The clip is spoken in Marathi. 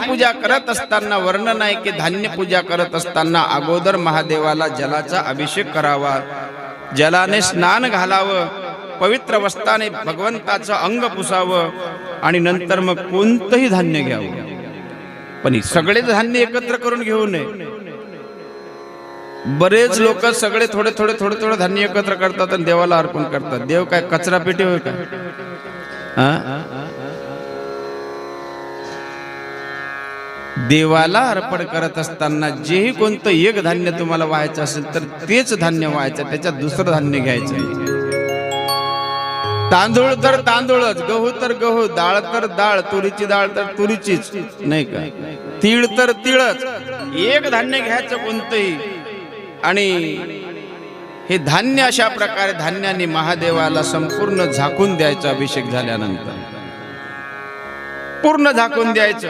पूजा करत असताना वर्णन आहे की धान्य पूजा करत असताना अगोदर महादेवाला जलाचा अभिषेक करावा. जलाने स्नान घालावं पवित्र वस्ताने भगवंताचं अंग पुसावं आणि नंतर मग कोणतंही धान्य घ्यावं. पण सगळे धान्य एकत्र करून घेऊ नये. बरेच लोक सगळे थोडे थोडे थोडे थोडे धान्य एकत्र करतात आणि देवाला अर्पण करतात. देव काय कचरा पेटी होय का देवाला अर्पण करत असताना जेही कोणतं एक धान्य तुम्हाला व्हायचं असेल तर तेच धान्य व्हायचं त्याच्यात दुसरं धान्य घ्यायचं तांदूळ तर तांदूळच गहू तर गहू डाळ तर डाळ तुरीची डाळ तर तुरीचीच नाही का? तीळ तर तिळच. एक धान्य घ्यायचं कोणतंही. आणि हे धान्य अशा प्रकारे धान्याने महादेवाला संपूर्ण झाकून द्यायचं अभिषेक झाल्यानंतर. पूर्ण झाकून द्यायचं.